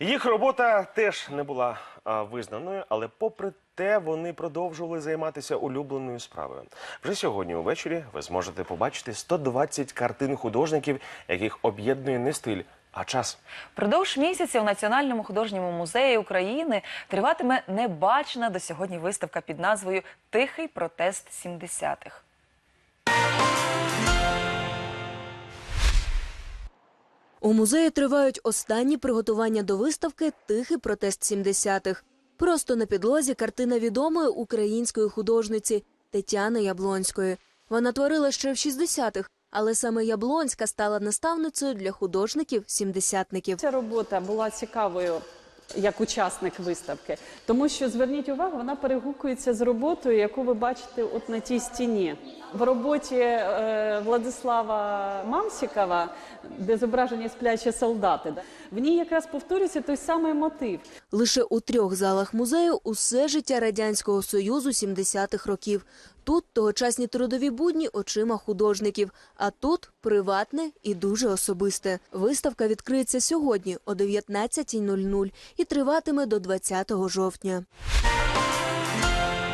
Їх робота теж не була а, визнаною, але попри те вони продовжували займатися улюбленою справою. Вже сьогодні увечері ви зможете побачити 120 картин художників, яких об'єднує не стиль, а час. Продовж місяця у Національному художньому музеї України триватиме небачена до сьогодні виставка під назвою Тихий протест 70-х. У музеї тривають останні приготування до виставки Тихий протест 70-х. Просто на підлозі картина відомої української художниці Тетяни Яблонської. Вона творила ще в 60-х, але саме Яблонська стала наставницею для художників-сімдесятників. Ця робота була цікавою як учасник виставки, тому що зверніть увагу, вона перегукується з роботою, яку ви бачите от на тій стіні. В роботі е, Владислава Мамсікова, де зображені сплячі солдати, в ній якраз повторюється той самий мотив. Лише у трьох залах музею усе життя радянського союзу 70-х років. Тут тогочасні трудові будні очима художників, а тут приватне і дуже особисте. Виставка відкриється сьогодні о 19.00 і триватиме до 20 жовтня.